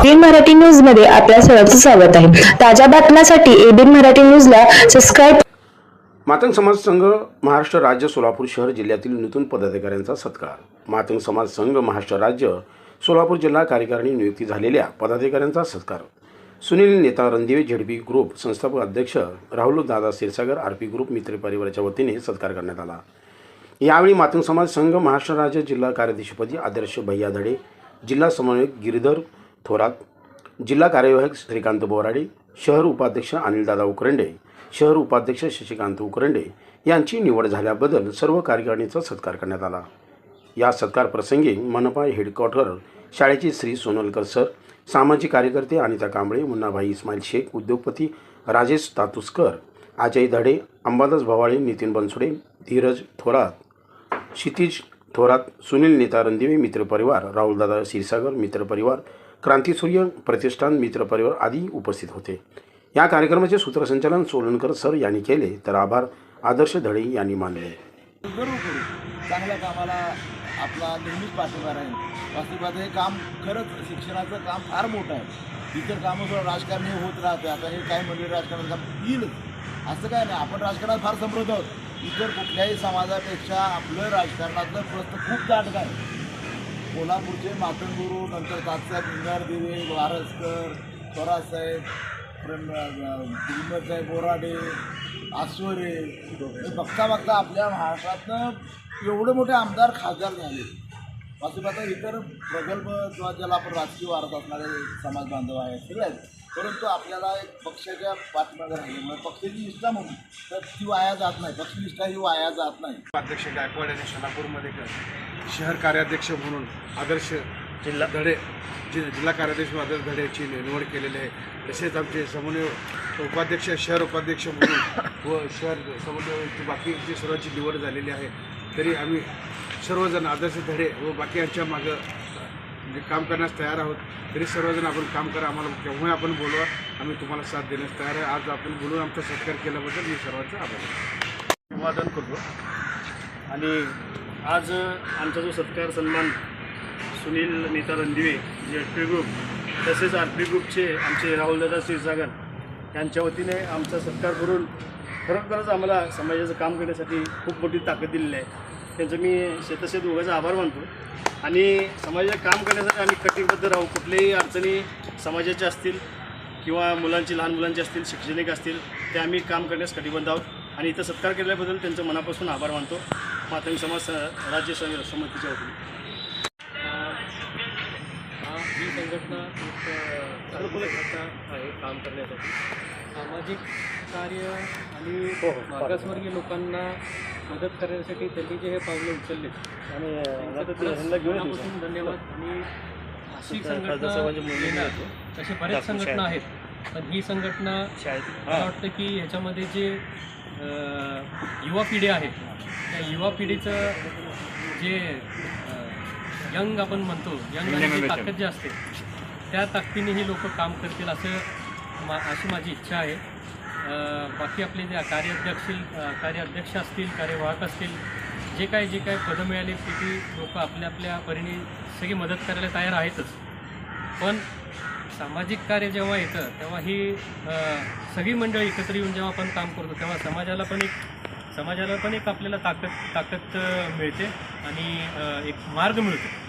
एबीन मराठी न्यूजमध्ये आपल्या सर्वांचं स्वागत आहे. ताज्या बातम्यांसाठी एबीन मराठी न्यूजला सबस्क्राईब मातंग समाज संघ महाराष्ट्र राज्य सोलापूर शहर जिल्ह्यातील नूतन पदाधिकाऱ्यांचा सत्कार. मातंग समाज संघ महाराष्ट्र राज्य सोलापूर जिल्हा कार्यकारिणी नियुक्ती झालेल्या पदाधिकाऱ्यांचा सत्कार. सुनील नेता रणदिवे झेडपी ग्रुप संस्थापक अध्यक्ष राहुल दादा क्षीरसागर आर पी ग्रुप मित्र परिवाराच्या वतीने सत्कार करण्यात आला. यावेळी मातंग समाज संघ महाराष्ट्र राज्य जिल्हा कार्यदेशपदी आदर्श भैया धडे जिल्हा समन्वयक गिरीधर थोरात जिल्हा कार्यवाहक श्रीकांत बोराडे शहर उपाध्यक्ष अनिलदादा उकरंडे शहर उपाध्यक्ष शशिकांत उकरंडे यांची निवड झाल्याबद्दल सर्व कार्यकारिणीचा सत्कार करण्यात आला. या सत्कार प्रसंगी मनपा हेडक्वार्टर शाळेचे श्री सोनलकर सर सामाजिक कार्यकर्ते अनिता कांबळे मुन्नाभाई इस्माईल शेख उद्योगपती राजेश तातुसकर अजय धडे अंबादास भवाळे नितीन बनसोडे धीरज थोरात क्षितिज थोरात सुनील नेता रणदिवे मित्रपरिवार राहुलदादा क्षीरसागर मित्रपरिवार क्रांतीसूर्य प्रतिष्ठान मित्रपरिवार आदी उपस्थित होते. या कार्यक्रमाचे सूत्रसंचालन सोलनकर सर यांनी केले तर आभार. आदर्श धडे यांनी मानले. चांगल्या कामाला आपला नेहमीच पाठिंबा राहील. वास्तविक हे काम खरंच शिक्षणाचं काम फार मोठं आहे. इतर कामं सुद्धा राजकारणी होत राहते. आता हे काय म्हणजे राजकारणाचं काम असं काय नाही. आपण राजकारणात फार समृद्ध आहोत. इतर कुठल्याही समाजापेक्षा आपलं राजकारणातलं प्रस्त खूप दाटक आहे कोल्हापूरचे मातंगुरू नंतर तात्साहेब इंगार दिवे वारसकर थोरासाहेब साहेब बोराडे आसवरे हे बघता बघता आपल्या महाराष्ट्रातनं एवढे मोठे आमदार खासदार झाले. वास्तविक आता इतर प्रगल्भ किंवा ज्याला आपण राजकीय वारत असणारे समाज बांधव आहेत सगळे आहेत. परंतु आपल्याला एक पक्षाच्या पाठीमागे राहिल्यामुळे पक्षाची निष्ठा म्हणून तर ती वाया जात नाही. पक्षनिष्ठा ही वाया जात नाही. अध्यक्ष गायकवाड यांनी शनापूरमध्ये शहर कार्याध्यक्ष म्हणून आदर्श जिल्हा धडे जि जिल्हा कार्याध्यक्ष आदर्श धडेची निवड केलेली आहे. तसेच आमचे समन्वय उपाध्यक्ष शहर उपाध्यक्ष म्हणून व शहर समन्वय बाकीची सर्वांची निवड झालेली आहे. तरी आम्ही सर्वजण आदर्श धडे व बाकी यांच्या मागं म्हणजे काम करण्यास तयार आहोत. तरी सर्वजण आपण काम करा आम्हाला केव्हाही आपण बोलवा आम्ही तुम्हाला साथ देण्यास तयार आहे. आज आपण बोलून आमचा सत्कार केल्याबद्दल मी सर्वांचा आभार अभिवादन करतो. आणि आज आमचा जो सत्कार सन्मान सुनील नेता Randive J R P group तसेच आर पी ग्रुपचे आमचे राहुलदादा क्षीरसागर यांच्या वतीने आमचा सत्कार करून खरोखरच आम्हाला समाजाचं काम करण्यासाठी खूप मोठी ताकद दिलेली आहे. त्यांचं मी शेतशेत उगाचा आभार मानतो. आणि समाजाचं काम करण्यासाठी आम्ही कटिबद्ध राहू. कुठल्याही अडचणी समाजाच्या असतील किंवा मुलांची लहान मुलांची असतील शैक्षणिक असतील ते आम्ही काम करण्यास कटिबद्ध आहोत. आणि इथं सत्कार केल्याबद्दल त्यांचं मनापासून आभार मानतो. मातंग समाज राज्य समितीच्या वतीने. हा ही संघटना एक संघटना आहे काम करण्यासाठी. सामाजिक कार्य आणि हो, हो, मागासवर्गीय लोकांना मदत करण्यासाठी त्यांनी जे हे पावलं उचलले. आणि धन्यवाद आणि अशी संघटना तसे बरेच संघटना आहेत. पण ही संघटना मला वाटतं की ह्याच्यामध्ये जे युवा पिढी आहे त्या युवा पिढीचं जे यंग आपण म्हणतो यंग आणि जी ताकद जी असते त्या ताकदीने ही लोक काम करतील असं मा अशी माझी इच्छा आहे. बाकी आपले जे कार्याध्यक्ष कार्याध्यक्ष असतील कार्यवाहक असतील जे काय जे काय पदं मिळाली ती लोक आपल्या आपल्या परीने सगळी मदत करायला तयार आहेतच. पण सामाजिक कार्य जेव्हा येतं तेव्हा ही सगळी मंडळी एकत्र येऊन जेव्हा आपण काम करतो तेव्हा समाजाला पण एक समाजाला पण एक आपल्याला ताकद ताकद मिळते आणि एक मार्ग मिळतो.